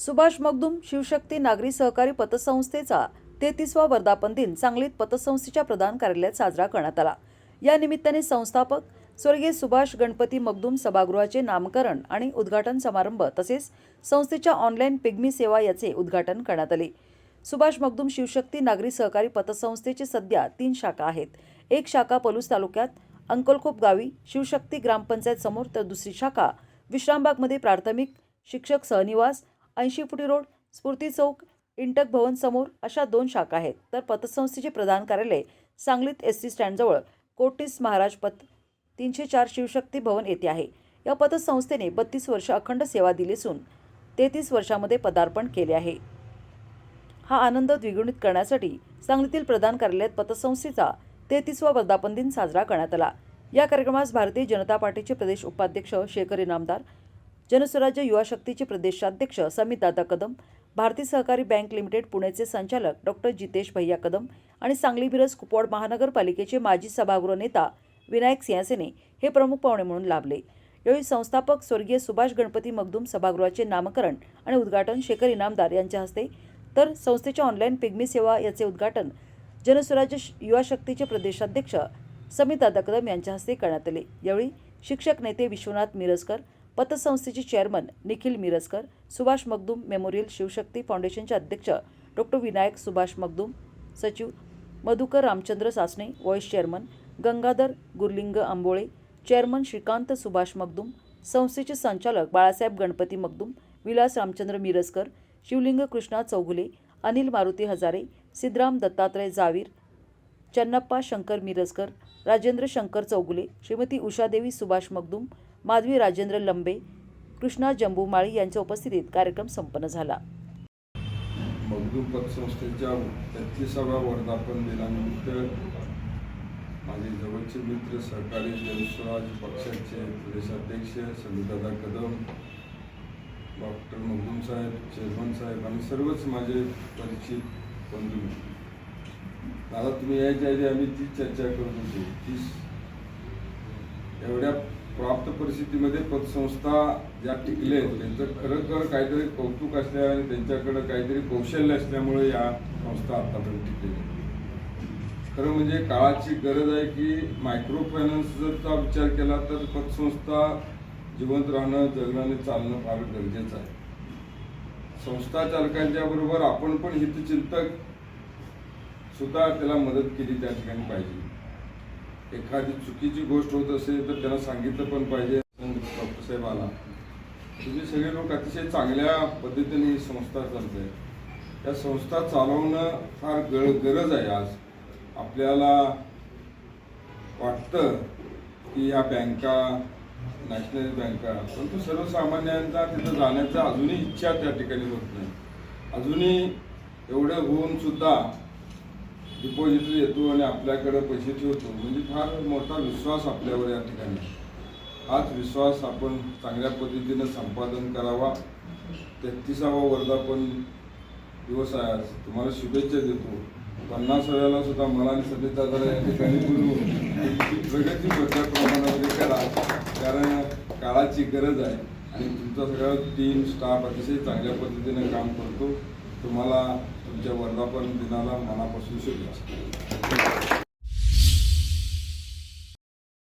सुभाष मगदुम शिवशक्ती नागरी सहकारी पतसंस्थेचा तेहतीसवा वर्धापन दिन सांगलीत पतसंस्थेच्या प्रधान कार्यालयात साजरा करण्यात आला. या निमित्ताने संस्थापक स्वर्गीय सुभाष गणपती मगदुम सभागृहाचे नामकरण आणि उद्घाटन समारंभ तसेच संस्थेच्या ऑनलाईन पिग्मी सेवा याचे उद्घाटन करण्यात आले. सुभाष मगदुम शिवशक्ती नागरी सहकारी पतसंस्थेचे सध्या तीन शाखा आहेत. एक शाखा पलूस तालुक्यात अंकलखोप गावी शिवशक्ती ग्रामपंचायत समोर तर दुसरी शाखा विश्रामबागमध्ये प्राथमिक शिक्षक सहनिवास ऐंशी फुटी रोड स्फूर्ती चौक इंटक भवन समोर अशा दोन शाखा आहेत. तर पतसंस्थेचे प्रधान कार्यालय सांगलीत एस टी स्टँडजवळ कोटीस महाराज पत तीनशे चार शिवशक्ती भवन येथे आहे. या पतसंस्थेने बत्तीस वर्ष अखंड सेवा दिली असून तेहतीस वर्षामध्ये पदार्पण केले आहे. हा आनंद द्विगुणित करण्यासाठी सांगलीतील प्रधान कार्यालयात पतसंस्थेचा तेहतीसवा वर्धापन दिन साजरा करण्यात आला. या कार्यक्रमास भारतीय जनता पार्टीचे प्रदेश उपाध्यक्ष शेखर इनामदार जनस्वराज्य युवा शक्तीचे प्रदेशाध्यक्ष समित दादा कदम भारतीय सहकारी बँक लिमिटेड पुणेचे संचालक डॉक्टर जितेश भैया कदम आणि सांगली मिरज कुपवाड महानगरपालिकेचे माजी सभागृह नेता विनायक सिंहासेने हे प्रमुख पाहुणे म्हणून लाभले. यावेळी संस्थापक स्वर्गीय सुभाष गणपती मगदूम सभागृहाचे नामकरण आणि उद्घाटन शेखर इनामदार यांच्या हस्ते. तर संस्थेच्या ऑनलाईन पिग्मी सेवा याचे उद्घाटन जनस्वराज्य युवा शक्तीचे प्रदेशाध्यक्ष समित दादा कदम यांच्या हस्ते करण्यात आले. यावेळी शिक्षक नेते विश्वनाथ मिरजकर पतसंस्थेचे चेअरमन निखिल मिरजकर सुभाष मगदूम मेमोरियल शिवशक्ती फाउंडेशनचे अध्यक्ष डॉक्टर विनायक सुभाष मगदूम सचिव Madhukar Ramchandra Sasane vice chairman Gangadhar Gurling Ambole chairman Shrikant Subhash Magdum संस्थेचे संचालक बाळासाहेब गणपती मगदूम विलास रामचंद्र मिरजकर शिवलिंग कृष्णा चौगुले अनिल मारुती हजारे सिद्धराम दत्तात्रय जावीर चन्नप्पा शंकर मिरजकर राजेंद्र शंकर चौगुले श्रीमती उषादेवी सुभाष मगदुम माधवी राजेंद्र लंबे कृष्णा जंबूमाळी यांच्या उपस्थितीत कार्यक्रम संपन्न झाला. मगदूम पतसंस्थेच्या तेहतीसाव्या वर्धापन दिनानिमित्त माझे जवळचे मित्र सहकारी जनस्वराज पक्षाचे प्रदेशाध्यक्ष समितदादा कदम डॉक्टर मगदूम साहेब चेअरमन साहेब आणि सर्वच माझे परिचित बंधू दादा तुम्ही यायच्या आधी आम्ही तीच चर्चा करत होतो तीच एवढ्या प्राप्त परिस्थितीमध्ये पतसंस्था ज्या टिकले त्यांचं खरं खरोखर काहीतरी कौतुक असल्या आणि त्यांच्याकडं काहीतरी कौशल्य असल्यामुळे या संस्था आतापर्यंत टिकलेल्या खरं म्हणजे काळाची गरज आहे की मायक्रो फायनान्सचा विचार केला तर पतसंस्था जिवंत राहणं जगणं आणि चालणं फार गरजेचं आहे. संस्था चालकांच्या बरोबर आपण पण हितचिंतक सुद्धा त्याला मदत केली त्या ठिकाणी पाहिजे. एखादी चुकीची गोष्ट होत असेल तर त्याला सांगितलं पण पाहिजे डॉक्टर साहेब आला. तुम्ही सगळे लोक अतिशय चांगल्या पद्धतीने ही संस्था चालते त्या संस्था चालवणं फार गर गरज आहे आज. आपल्याला वाटतं की या बँका नॅशनल बँका परंतु सर्वसामान्यांचा तिथं जाण्याचा अजूनही इच्छा त्या ठिकाणी होत नाही. अजूनही एवढं होऊन सुद्धा डिपॉझिटर येतो आणि आपल्याकडे पैसे ठेवतो. म्हणजे फार मोठा विश्वास आपल्यावर या ठिकाणी. हाच विश्वास आपण चांगल्या पद्धतीनं संपादन करावा. तेहतीसावा वर्धापन दिवस आहे आज तुम्हाला शुभेच्छा देतो. पन्नासाव्याला सुद्धा मला आणि सध्या या ठिकाणी बोलून प्रगती मोठ्या प्रमाणामध्ये करा. कारण काळाची गरज आहे. आणि तुमचा सगळा टीम स्टाफ अतिशय चांगल्या पद्धतीने काम करतो. तुम्हाला तुमच्या वर्धापन दिनाला मनापासून शुभेच्छा.